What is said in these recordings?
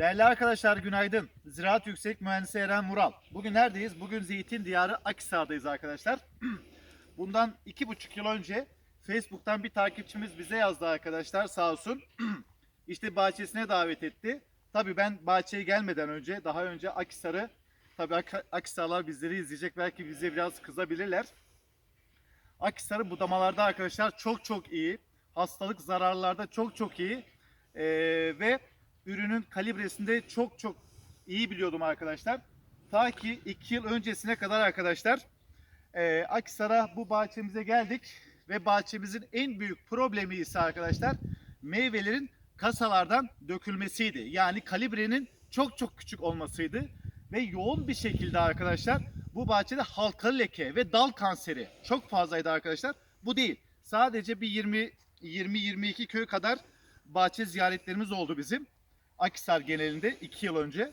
Değerli arkadaşlar günaydın. Ziraat Yüksek Mühendisi Eren Mural. Bugün neredeyiz? Bugün Zeytin Diyarı Akhisar'dayız arkadaşlar. Bundan iki buçuk yıl önce Facebook'tan bir takipçimiz bize yazdı arkadaşlar sağ olsun. işte bahçesine davet etti. Tabii ben bahçeye gelmeden önce daha önce Akhisar'ı tabii Ak- Akhisarlar bizleri izleyecek belki bize biraz kızabilirler. Akhisar'ı budamalarda arkadaşlar çok çok iyi. Hastalık zararlarda çok çok iyi. Ee, ve ürünün kalibresinde çok çok iyi biliyordum arkadaşlar. Ta ki 2 yıl öncesine kadar arkadaşlar e, Akhisar'a bu bahçemize geldik ve bahçemizin en büyük problemi ise arkadaşlar meyvelerin kasalardan dökülmesiydi. Yani kalibrenin çok çok küçük olmasıydı ve yoğun bir şekilde arkadaşlar bu bahçede halkalı leke ve dal kanseri çok fazlaydı arkadaşlar. Bu değil. Sadece bir 20 20-22 köy kadar bahçe ziyaretlerimiz oldu bizim. Akhisar genelinde 2 yıl önce.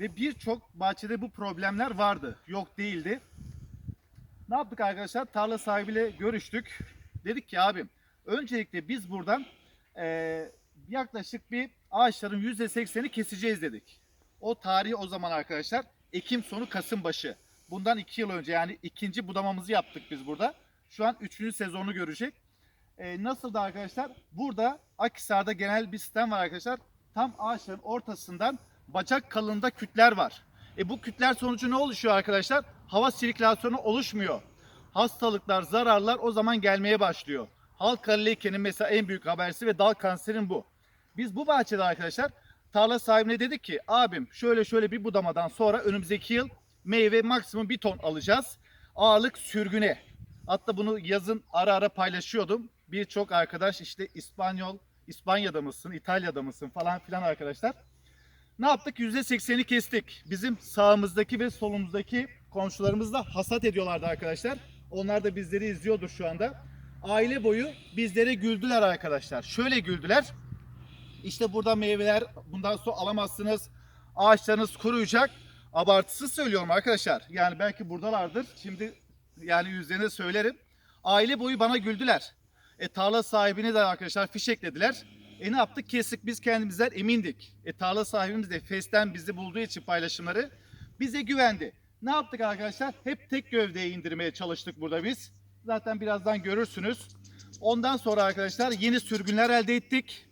Ve birçok bahçede bu problemler vardı. Yok değildi. Ne yaptık arkadaşlar? Tarla sahibiyle görüştük. Dedik ki abim öncelikle biz buradan eee, yaklaşık bir ağaçların %80'i keseceğiz dedik. O tarihi o zaman arkadaşlar Ekim sonu Kasım başı. Bundan 2 yıl önce yani ikinci budamamızı yaptık biz burada. Şu an 3. sezonu görecek. Ee, nasıl da arkadaşlar? Burada Akhisar'da genel bir sistem var arkadaşlar. Tam ağaçların ortasından bacak kalınlığında kütler var. E bu kütler sonucu ne oluşuyor arkadaşlar? Hava sirkülasyonu oluşmuyor. Hastalıklar, zararlar o zaman gelmeye başlıyor. Halkalı lekenin mesela en büyük habersi ve dal kanserin bu. Biz bu bahçede arkadaşlar tarla sahibine dedik ki abim şöyle şöyle bir budamadan sonra önümüzdeki yıl meyve maksimum bir ton alacağız. Ağırlık sürgüne. Hatta bunu yazın ara ara paylaşıyordum. Birçok arkadaş işte İspanyol, İspanya'da mısın, İtalya'da mısın falan filan arkadaşlar. Ne yaptık? %80'i kestik. Bizim sağımızdaki ve solumuzdaki komşularımız da hasat ediyorlardı arkadaşlar. Onlar da bizleri izliyordur şu anda. Aile boyu bizlere güldüler arkadaşlar. Şöyle güldüler. İşte burada meyveler bundan sonra alamazsınız. Ağaçlarınız kuruyacak. Abartısız söylüyorum arkadaşlar. Yani belki buradalardır. Şimdi yani yüzlerine söylerim. Aile boyu bana güldüler. E tarla sahibini de arkadaşlar fişeklediler. E ne yaptık? Kestik biz kendimizden emindik. E tarla sahibimiz de Fes'ten bizi bulduğu için paylaşımları bize güvendi. Ne yaptık arkadaşlar? Hep tek gövdeye indirmeye çalıştık burada biz. Zaten birazdan görürsünüz. Ondan sonra arkadaşlar yeni sürgünler elde ettik.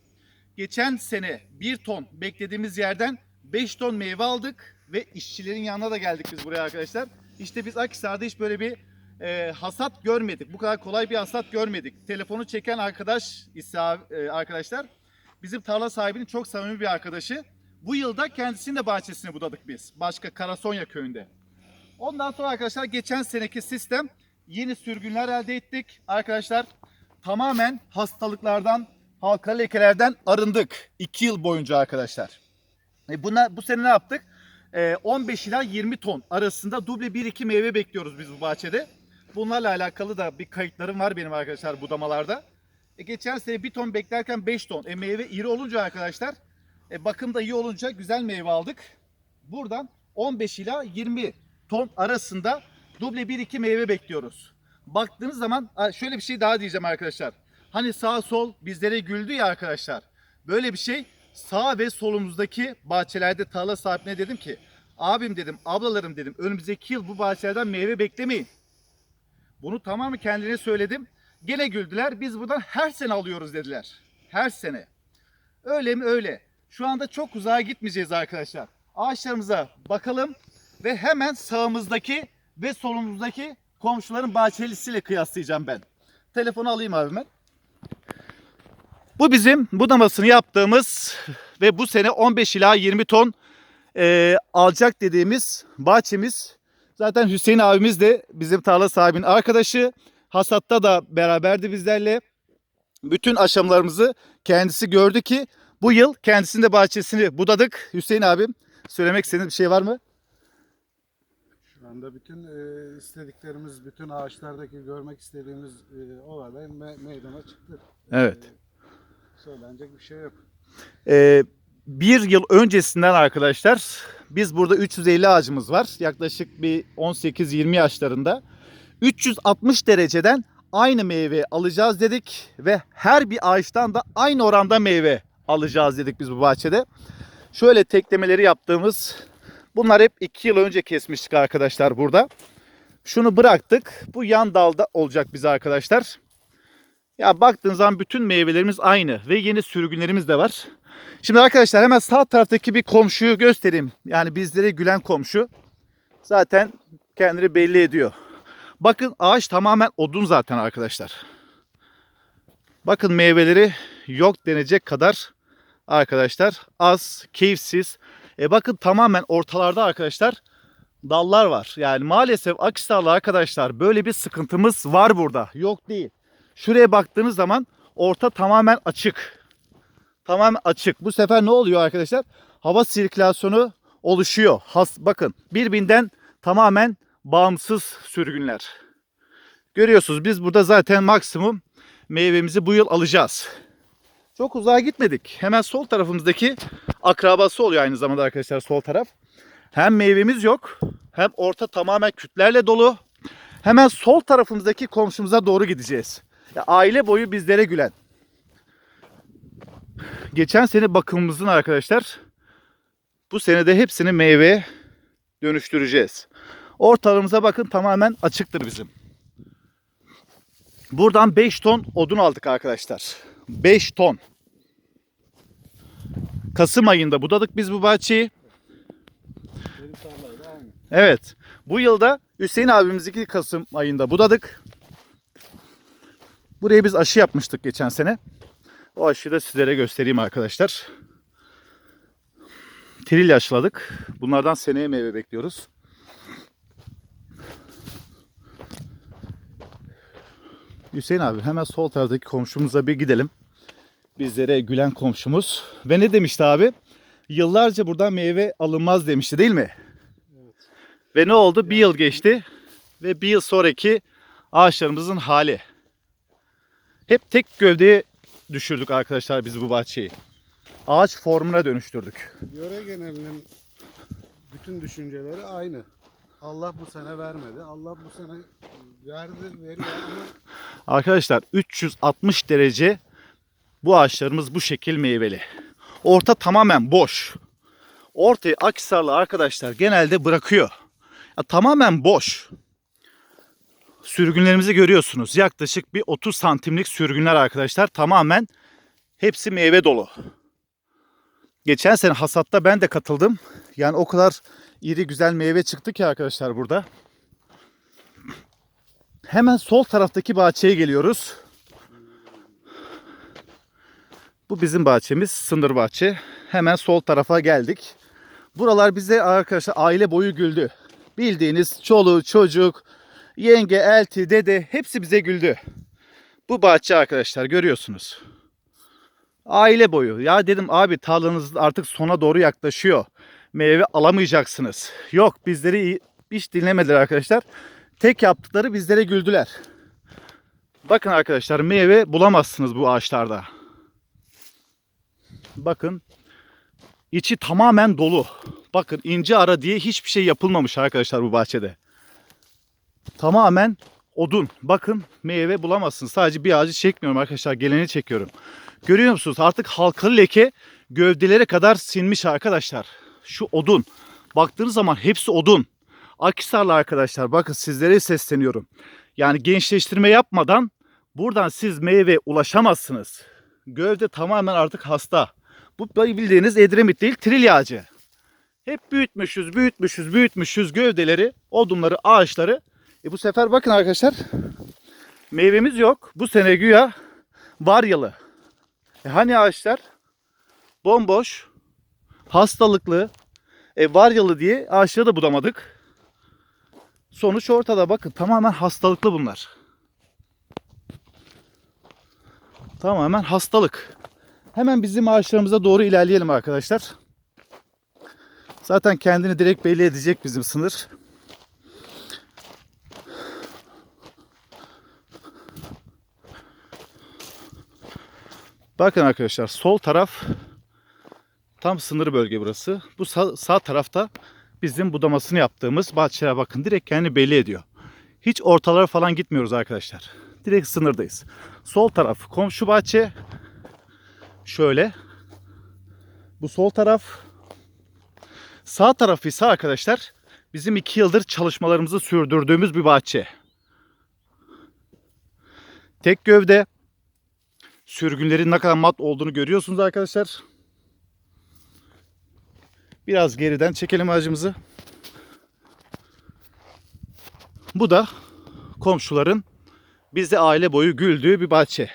Geçen sene 1 ton beklediğimiz yerden 5 ton meyve aldık ve işçilerin yanına da geldik biz buraya arkadaşlar. İşte biz Akhisar'da hiç böyle bir e, hasat görmedik. Bu kadar kolay bir hasat görmedik. Telefonu çeken arkadaş ise arkadaşlar bizim tarla sahibinin çok samimi bir arkadaşı. Bu yılda kendisinin de bahçesini budadık biz. Başka Karasonya köyünde. Ondan sonra arkadaşlar geçen seneki sistem yeni sürgünler elde ettik. Arkadaşlar tamamen hastalıklardan, halka lekelerden arındık. 2 yıl boyunca arkadaşlar. E buna, bu sene ne yaptık? E, 15 ila 20 ton arasında duble 1-2 meyve bekliyoruz biz bu bahçede. Bunlarla alakalı da bir kayıtlarım var benim arkadaşlar budamalarda. E, geçen sene 1 ton beklerken 5 ton. E, meyve iri olunca arkadaşlar, e, bakım da iyi olunca güzel meyve aldık. Buradan 15 ila 20 ton arasında duble 1-2 meyve bekliyoruz. Baktığınız zaman şöyle bir şey daha diyeceğim arkadaşlar. Hani sağ sol bizlere güldü ya arkadaşlar. Böyle bir şey sağ ve solumuzdaki bahçelerde tarla sahibine dedim ki abim dedim ablalarım dedim önümüzdeki yıl bu bahçelerden meyve beklemeyin. Bunu tamamı kendine söyledim. Gene güldüler. Biz buradan her sene alıyoruz dediler. Her sene. Öyle mi? Öyle. Şu anda çok uzağa gitmeyeceğiz arkadaşlar. Ağaçlarımıza bakalım ve hemen sağımızdaki ve solumuzdaki komşuların bahçelisiyle kıyaslayacağım ben. Telefonu alayım abi ben. Bu bizim budamasını yaptığımız ve bu sene 15 ila 20 ton e, alacak dediğimiz bahçemiz. Zaten Hüseyin abimiz de bizim tarla sahibinin arkadaşı. Hasatta da beraberdi bizlerle. Bütün aşamalarımızı kendisi gördü ki bu yıl kendisinin de bahçesini budadık. Hüseyin abim söylemek istediğiniz bir şey var mı? Şu anda bütün e, istediklerimiz, bütün ağaçlardaki görmek istediğimiz e, olaylar me- meydana çıktı. Evet. E, söylenecek bir şey yok. Ee, bir yıl öncesinden arkadaşlar biz burada 350 ağacımız var. Yaklaşık bir 18-20 yaşlarında. 360 dereceden aynı meyve alacağız dedik ve her bir ağaçtan da aynı oranda meyve alacağız dedik biz bu bahçede. Şöyle teklemeleri yaptığımız bunlar hep 2 yıl önce kesmiştik arkadaşlar burada. Şunu bıraktık. Bu yan dalda olacak bize arkadaşlar. Ya baktığınız zaman bütün meyvelerimiz aynı ve yeni sürgünlerimiz de var. Şimdi arkadaşlar hemen sağ taraftaki bir komşuyu göstereyim. Yani bizlere gülen komşu. Zaten kendini belli ediyor. Bakın ağaç tamamen odun zaten arkadaşlar. Bakın meyveleri yok denecek kadar arkadaşlar az, keyifsiz. E bakın tamamen ortalarda arkadaşlar dallar var. Yani maalesef Akisar'la arkadaşlar böyle bir sıkıntımız var burada. Yok değil. Şuraya baktığınız zaman orta tamamen açık. Tamamen açık. Bu sefer ne oluyor arkadaşlar? Hava sirkülasyonu oluşuyor. Has, bakın birbirinden tamamen bağımsız sürgünler. Görüyorsunuz biz burada zaten maksimum meyvemizi bu yıl alacağız. Çok uzağa gitmedik. Hemen sol tarafımızdaki akrabası oluyor aynı zamanda arkadaşlar sol taraf. Hem meyvemiz yok hem orta tamamen kütlerle dolu. Hemen sol tarafımızdaki komşumuza doğru gideceğiz. Ya aile boyu bizlere gülen. Geçen sene bakımımızın arkadaşlar bu senede hepsini meyveye dönüştüreceğiz. Ortalığımıza bakın tamamen açıktır bizim. Buradan 5 ton odun aldık arkadaşlar. 5 ton. Kasım ayında budadık biz bu bahçeyi. Evet. Bu yılda Hüseyin abimizdeki Kasım ayında budadık. Buraya biz aşı yapmıştık geçen sene. O aşıyı da sizlere göstereyim arkadaşlar. Tril aşıladık. Bunlardan seneye meyve bekliyoruz. Hüseyin abi hemen sol taraftaki komşumuza bir gidelim. Bizlere gülen komşumuz. Ve ne demişti abi? Yıllarca buradan meyve alınmaz demişti değil mi? Ve ne oldu? Bir yıl geçti. Ve bir yıl sonraki ağaçlarımızın hali. Hep tek gövdeye düşürdük arkadaşlar biz bu bahçeyi. Ağaç formuna dönüştürdük. Yöre genelinin bütün düşünceleri aynı. Allah bu sene vermedi. Allah bu sene verdi, veriyor ama Arkadaşlar 360 derece bu ağaçlarımız bu şekil meyveli. Orta tamamen boş. Ortayı Akisarlı arkadaşlar genelde bırakıyor. Ya, tamamen boş. Sürgünlerimizi görüyorsunuz. Yaklaşık bir 30 santimlik sürgünler arkadaşlar. Tamamen hepsi meyve dolu. Geçen sene hasatta ben de katıldım. Yani o kadar iri güzel meyve çıktı ki arkadaşlar burada. Hemen sol taraftaki bahçeye geliyoruz. Bu bizim bahçemiz, sınır bahçe. Hemen sol tarafa geldik. Buralar bize arkadaşlar aile boyu güldü. Bildiğiniz çoluğu, çocuk, yenge, elti, dede hepsi bize güldü. Bu bahçe arkadaşlar görüyorsunuz. Aile boyu. Ya dedim abi tarlanız artık sona doğru yaklaşıyor. Meyve alamayacaksınız. Yok bizleri hiç dinlemediler arkadaşlar. Tek yaptıkları bizlere güldüler. Bakın arkadaşlar meyve bulamazsınız bu ağaçlarda. Bakın içi tamamen dolu. Bakın ince ara diye hiçbir şey yapılmamış arkadaşlar bu bahçede. Tamamen odun. Bakın meyve bulamazsınız. Sadece bir ağacı çekmiyorum arkadaşlar. Geleni çekiyorum. Görüyor musunuz? Artık halkalı leke gövdelere kadar sinmiş arkadaşlar. Şu odun. Baktığınız zaman hepsi odun. Akisarlı arkadaşlar bakın sizlere sesleniyorum. Yani gençleştirme yapmadan buradan siz meyve ulaşamazsınız. Gövde tamamen artık hasta. Bu bildiğiniz Edremit değil trilya ağacı. Hep büyütmüşüz, büyütmüşüz, büyütmüşüz gövdeleri, odunları, ağaçları. E bu sefer bakın arkadaşlar meyvemiz yok. Bu sene güya varyalı. E hani ağaçlar bomboş, hastalıklı, e varyalı diye ağaçları da budamadık. Sonuç ortada bakın tamamen hastalıklı bunlar. Tamamen hastalık. Hemen bizim ağaçlarımıza doğru ilerleyelim arkadaşlar. Zaten kendini direkt belli edecek bizim sınır. Bakın arkadaşlar sol taraf tam sınır bölge burası. Bu sağ, sağ tarafta bizim budamasını yaptığımız bahçelere bakın direkt kendini belli ediyor. Hiç ortalara falan gitmiyoruz arkadaşlar. Direkt sınırdayız. Sol taraf komşu bahçe. Şöyle. Bu sol taraf Sağ tarafı ise arkadaşlar bizim iki yıldır çalışmalarımızı sürdürdüğümüz bir bahçe. Tek gövde. Sürgünlerin ne kadar mat olduğunu görüyorsunuz arkadaşlar. Biraz geriden çekelim ağacımızı. Bu da komşuların bize aile boyu güldüğü bir bahçe.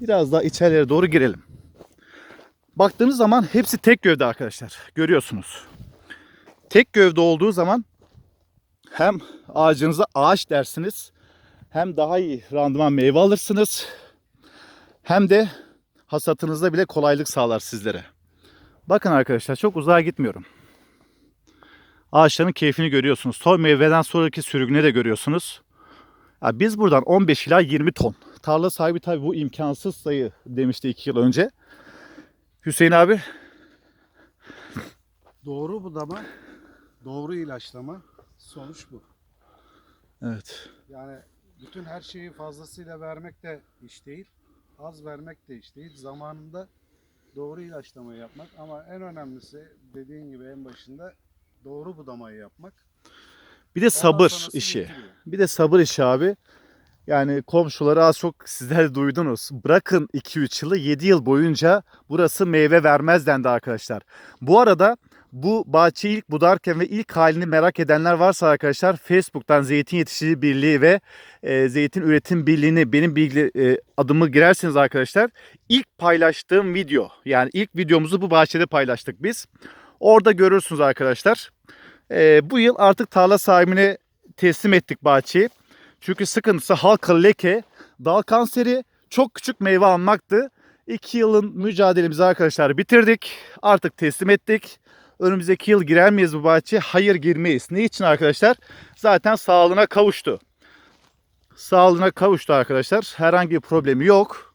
Biraz daha içeriye doğru girelim. Baktığınız zaman hepsi tek gövde arkadaşlar. Görüyorsunuz. Tek gövde olduğu zaman hem ağacınıza ağaç dersiniz hem daha iyi randıman meyve alırsınız hem de hasatınızda bile kolaylık sağlar sizlere. Bakın arkadaşlar çok uzağa gitmiyorum. Ağaçların keyfini görüyorsunuz. Son meyveden sonraki sürgüne de görüyorsunuz. Ya biz buradan 15 ila 20 ton. Tarla sahibi tabii bu imkansız sayı demişti 2 yıl önce. Hüseyin abi Doğru budama, doğru ilaçlama sonuç bu. evet. Yani bütün her şeyi fazlasıyla vermek de iş değil. Az vermek de iş değil. Zamanında doğru ilaçlamayı yapmak ama en önemlisi dediğin gibi en başında doğru budamayı yapmak. Bir de sabır işi. getiriyor. Bir de sabır işi abi. Yani komşuları az çok sizler de duydunuz. Bırakın 2-3 yılı 7 yıl boyunca burası meyve vermez dendi arkadaşlar. Bu arada bu bahçeyi ilk budarken ve ilk halini merak edenler varsa arkadaşlar Facebook'tan Zeytin Yetiştirici Birliği ve e, Zeytin Üretim Birliği'ni benim bilgi e, adımı girerseniz arkadaşlar ilk paylaştığım video yani ilk videomuzu bu bahçede paylaştık biz. Orada görürsünüz arkadaşlar. E, bu yıl artık tarla sahibine teslim ettik bahçeyi. Çünkü sıkıntısı halkalı leke, dal kanseri, çok küçük meyve almaktı. İki yılın mücadelemizi arkadaşlar bitirdik. Artık teslim ettik. Önümüzdeki yıl girer miyiz bu bahçeye? Hayır girmeyiz. Ne için arkadaşlar? Zaten sağlığına kavuştu. Sağlığına kavuştu arkadaşlar. Herhangi bir problemi yok.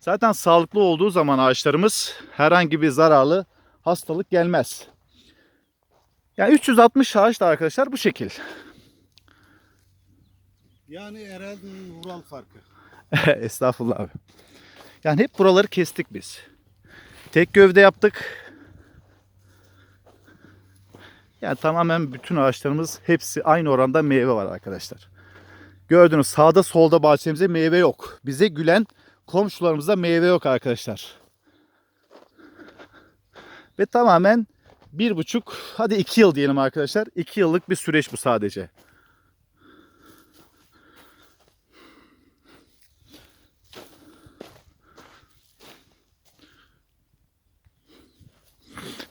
Zaten sağlıklı olduğu zaman ağaçlarımız herhangi bir zararlı hastalık gelmez. Yani 360 ağaç da arkadaşlar bu şekil. Yani Erel Vural farkı. Estağfurullah abi. Yani hep buraları kestik biz. Tek gövde yaptık. Yani tamamen bütün ağaçlarımız hepsi aynı oranda meyve var arkadaşlar. Gördünüz sağda solda bahçemizde meyve yok. Bize gülen komşularımızda meyve yok arkadaşlar. Ve tamamen bir buçuk hadi iki yıl diyelim arkadaşlar. İki yıllık bir süreç bu sadece.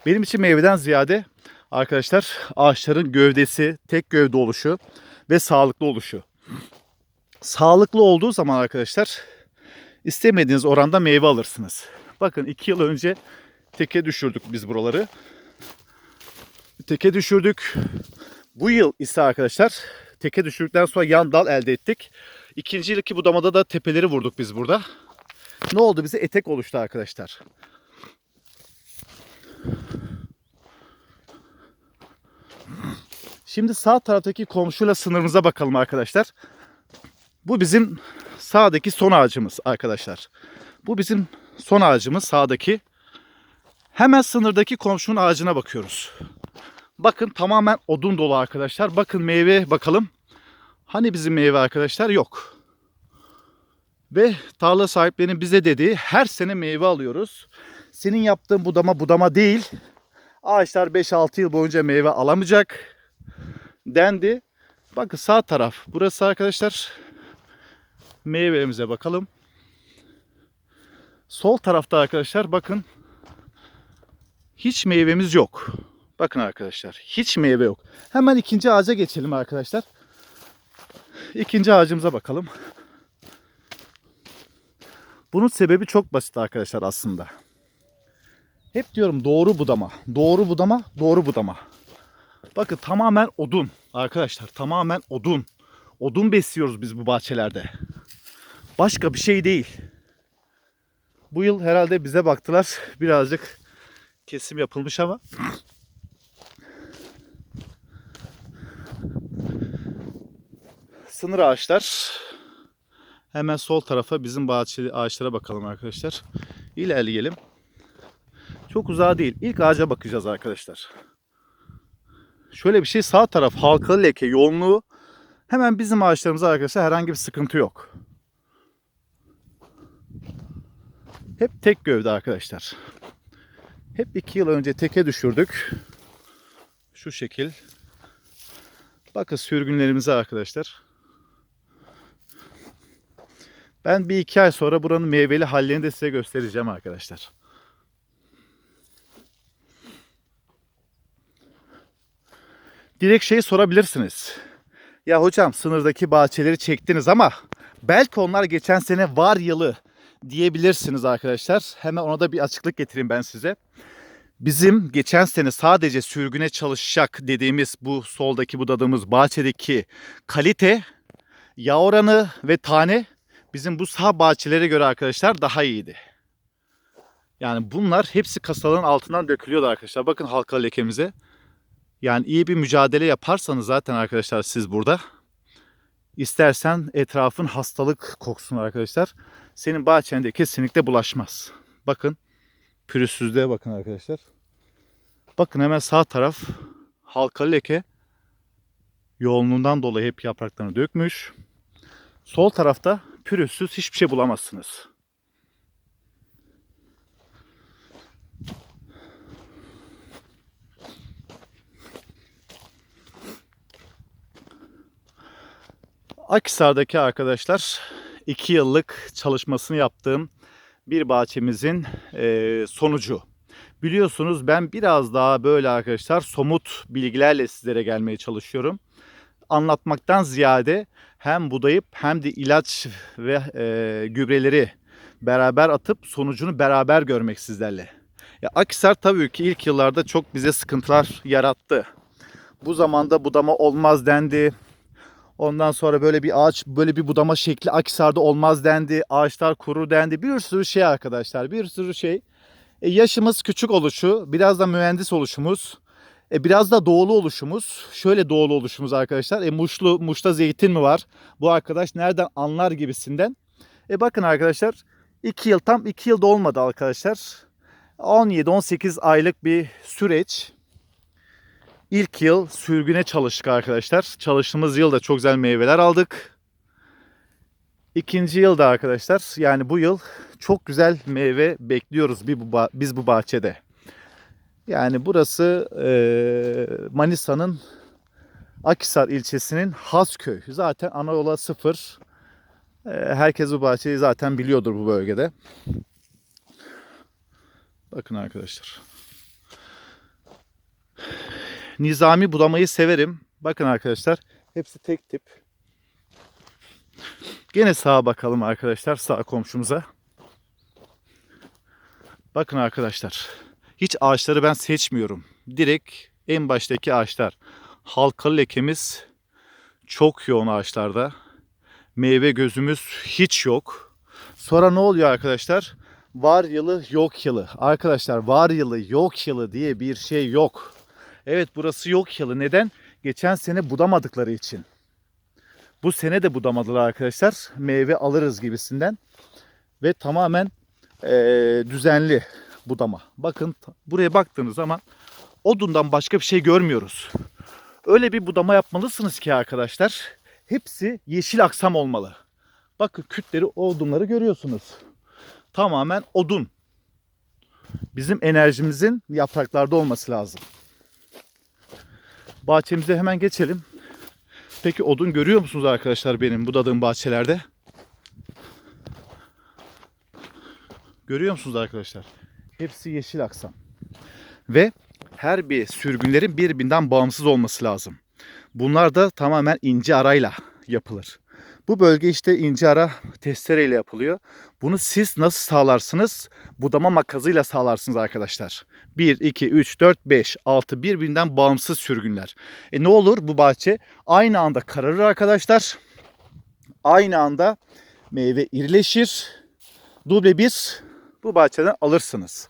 Benim için meyveden ziyade arkadaşlar ağaçların gövdesi, tek gövde oluşu ve sağlıklı oluşu. Sağlıklı olduğu zaman arkadaşlar istemediğiniz oranda meyve alırsınız. Bakın iki yıl önce teke düşürdük biz buraları. Teke düşürdük. Bu yıl ise arkadaşlar teke düşürdükten sonra yan dal elde ettik. İkinci yılki budamada da tepeleri vurduk biz burada. Ne oldu bize? Etek oluştu arkadaşlar. Şimdi sağ taraftaki komşuyla sınırımıza bakalım arkadaşlar. Bu bizim sağdaki son ağacımız arkadaşlar. Bu bizim son ağacımız sağdaki. Hemen sınırdaki komşunun ağacına bakıyoruz. Bakın tamamen odun dolu arkadaşlar. Bakın meyve bakalım. Hani bizim meyve arkadaşlar yok. Ve tarla sahiplerinin bize dediği her sene meyve alıyoruz. Senin yaptığın budama budama değil. Ağaçlar 5-6 yıl boyunca meyve alamayacak dendi. Bakın sağ taraf. Burası arkadaşlar meyvelerimize bakalım. Sol tarafta arkadaşlar bakın hiç meyvemiz yok. Bakın arkadaşlar hiç meyve yok. Hemen ikinci ağaca geçelim arkadaşlar. İkinci ağacımıza bakalım. Bunun sebebi çok basit arkadaşlar aslında. Hep diyorum doğru budama, doğru budama, doğru budama. Bakın tamamen odun arkadaşlar. Tamamen odun. Odun besliyoruz biz bu bahçelerde. Başka bir şey değil. Bu yıl herhalde bize baktılar. Birazcık kesim yapılmış ama. Sınır ağaçlar. Hemen sol tarafa bizim bahçeli ağaçlara bakalım arkadaşlar. İlerleyelim. Çok uzağa değil. İlk ağaca bakacağız arkadaşlar. Şöyle bir şey sağ taraf halkalı leke yoğunluğu hemen bizim ağaçlarımızda arkadaşlar herhangi bir sıkıntı yok. Hep tek gövde arkadaşlar. Hep iki yıl önce teke düşürdük. Şu şekil. Bakın sürgünlerimize arkadaşlar. Ben bir iki ay sonra buranın meyveli hallerini de size göstereceğim arkadaşlar. Direkt şeyi sorabilirsiniz. Ya hocam sınırdaki bahçeleri çektiniz ama belki onlar geçen sene var yılı diyebilirsiniz arkadaşlar. Hemen ona da bir açıklık getireyim ben size. Bizim geçen sene sadece sürgüne çalışacak dediğimiz bu soldaki budadığımız bahçedeki kalite, yağ oranı ve tane bizim bu sağ bahçelere göre arkadaşlar daha iyiydi. Yani bunlar hepsi kasaların altından dökülüyordu arkadaşlar. Bakın halka lekemize. Yani iyi bir mücadele yaparsanız zaten arkadaşlar siz burada istersen etrafın hastalık koksun arkadaşlar. Senin bahçende kesinlikle bulaşmaz. Bakın pürüzsüzlüğe bakın arkadaşlar. Bakın hemen sağ taraf halkalı leke yoğunluğundan dolayı hep yapraklarını dökmüş. Sol tarafta pürüzsüz hiçbir şey bulamazsınız. Akhisar'daki arkadaşlar 2 yıllık çalışmasını yaptığım bir bahçemizin eee, sonucu. Biliyorsunuz ben biraz daha böyle arkadaşlar somut bilgilerle sizlere gelmeye çalışıyorum. Anlatmaktan ziyade hem budayıp hem de ilaç ve eee, gübreleri beraber atıp sonucunu beraber görmek sizlerle. Ya Akhisar tabii ki ilk yıllarda çok bize sıkıntılar yarattı. Bu zamanda budama olmaz dendi. Ondan sonra böyle bir ağaç, böyle bir budama şekli Akhisar'da olmaz dendi. Ağaçlar kurur dendi. Bir sürü şey arkadaşlar, bir sürü şey. E, yaşımız küçük oluşu, biraz da mühendis oluşumuz, e, biraz da doğulu oluşumuz. Şöyle doğulu oluşumuz arkadaşlar. E, muşlu, muşta zeytin mi var? Bu arkadaş nereden anlar gibisinden. E bakın arkadaşlar, 2 yıl tam 2 yılda olmadı arkadaşlar. 17-18 aylık bir süreç. İlk yıl sürgüne çalıştık arkadaşlar. Çalıştığımız yılda çok güzel meyveler aldık. İkinci yılda arkadaşlar yani bu yıl çok güzel meyve bekliyoruz biz bu bahçede. Yani burası Manisa'nın Akhisar ilçesinin Hasköy. Zaten ana yola sıfır. Herkes bu bahçeyi zaten biliyordur bu bölgede. Bakın arkadaşlar. Nizami budamayı severim. Bakın arkadaşlar. Hepsi tek tip. Gene sağa bakalım arkadaşlar. Sağ komşumuza. Bakın arkadaşlar. Hiç ağaçları ben seçmiyorum. Direkt en baştaki ağaçlar. Halkalı lekemiz çok yoğun ağaçlarda. Meyve gözümüz hiç yok. Sonra ne oluyor arkadaşlar? Var yılı yok yılı. Arkadaşlar var yılı yok yılı diye bir şey yok. Evet burası yok yılı. Neden? Geçen sene budamadıkları için. Bu sene de budamadılar arkadaşlar. Meyve alırız gibisinden. Ve tamamen eee, düzenli budama. Bakın buraya baktığınız zaman odundan başka bir şey görmüyoruz. Öyle bir budama yapmalısınız ki arkadaşlar. Hepsi yeşil aksam olmalı. Bakın kütleri odunları görüyorsunuz. Tamamen odun. Bizim enerjimizin yapraklarda olması lazım. Bahçemize hemen geçelim. Peki odun görüyor musunuz arkadaşlar benim budadığım bahçelerde? Görüyor musunuz arkadaşlar? Hepsi yeşil aksam. Ve her bir sürgünlerin birbirinden bağımsız olması lazım. Bunlar da tamamen ince arayla yapılır. Bu bölge işte ince ara testereyle yapılıyor. Bunu siz nasıl sağlarsınız? Budama makazıyla sağlarsınız arkadaşlar. 1, 2, 3, 4, 5, 6 birbirinden bağımsız sürgünler. E ne olur bu bahçe aynı anda kararır arkadaşlar. Aynı anda meyve irileşir. Duble bir bu bahçeden alırsınız.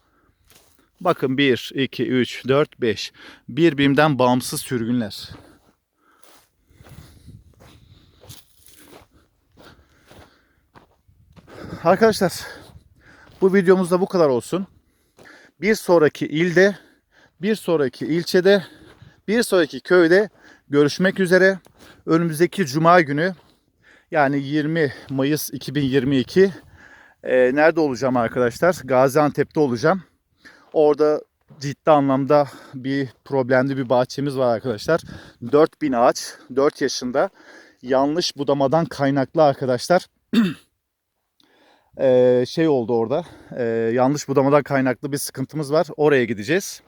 Bakın 1, 2, 3, 4, 5 birbirinden bağımsız sürgünler. Arkadaşlar bu videomuz da bu kadar olsun. bir sonraki ilde, bir sonraki ilçede, bir sonraki köyde görüşmek üzere. Önümüzdeki cuma günü yani 20 Mayıs 2022 e, nerede olacağım arkadaşlar? Gaziantep'te olacağım. Orada ciddi anlamda bir problemli bir bahçemiz var arkadaşlar. 4000 ağaç, 4 yaşında. Yanlış budamadan kaynaklı arkadaşlar. Ee, şey oldu orada. Ee, yanlış budamadan kaynaklı bir sıkıntımız var. Oraya gideceğiz.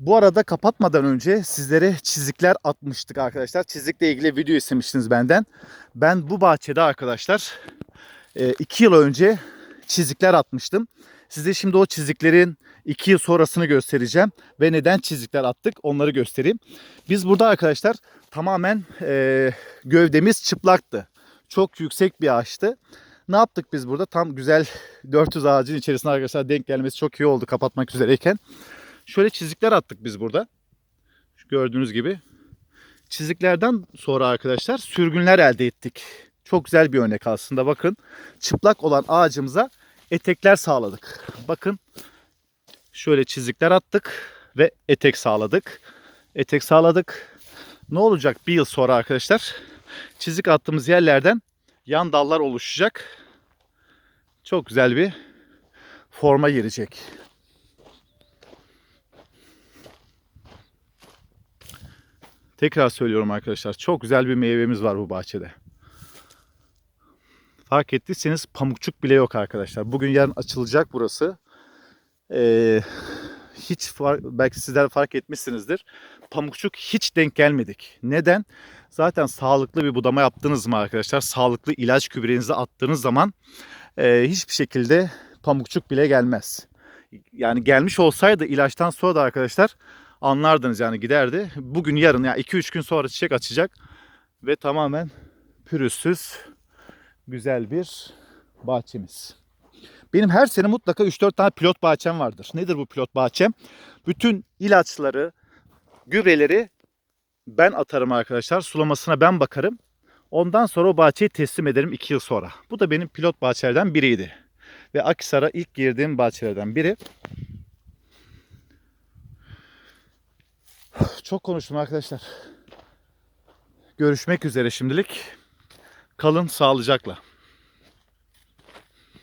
Bu arada kapatmadan önce sizlere çizikler atmıştık arkadaşlar. Çizikle ilgili video istemiştiniz benden. Ben bu bahçede arkadaşlar 2 yıl önce çizikler atmıştım. Size şimdi o çiziklerin 2 yıl sonrasını göstereceğim. Ve neden çizikler attık onları göstereyim. Biz burada arkadaşlar tamamen e, gövdemiz çıplaktı. Çok yüksek bir ağaçtı. Ne yaptık biz burada? Tam güzel 400 ağacın içerisine arkadaşlar denk gelmesi çok iyi oldu kapatmak üzereyken. Şöyle çizikler attık biz burada. Şu gördüğünüz gibi. Çiziklerden sonra arkadaşlar sürgünler elde ettik. Çok güzel bir örnek aslında bakın. Çıplak olan ağacımıza etekler sağladık. Bakın şöyle çizikler attık ve etek sağladık. Etek sağladık. Ne olacak bir yıl sonra arkadaşlar? Çizik attığımız yerlerden yan dallar oluşacak. Çok güzel bir forma girecek. Tekrar söylüyorum arkadaşlar. Çok güzel bir meyvemiz var bu bahçede. Fark ettiyseniz pamukçuk bile yok arkadaşlar. Bugün yarın açılacak burası. Ee, hiç far- belki sizler fark etmişsinizdir. Pamukçuk hiç denk gelmedik. Neden? Zaten sağlıklı bir budama yaptınız mı arkadaşlar? Sağlıklı ilaç gübrenizi attığınız zaman e, hiçbir şekilde pamukçuk bile gelmez. Yani gelmiş olsaydı ilaçtan sonra da arkadaşlar anlardınız yani giderdi. Bugün yarın yani 2-3 gün sonra çiçek açacak ve tamamen pürüzsüz güzel bir bahçemiz. Benim her sene mutlaka 3-4 tane pilot bahçem vardır. Nedir bu pilot bahçem? Bütün ilaçları, gübreleri ben atarım arkadaşlar. Sulamasına ben bakarım. Ondan sonra o bahçeyi teslim ederim 2 yıl sonra. Bu da benim pilot bahçelerden biriydi. Ve Akhisar'a ilk girdiğim bahçelerden biri. Çok konuştum arkadaşlar. Görüşmek üzere şimdilik. Kalın sağlıcakla.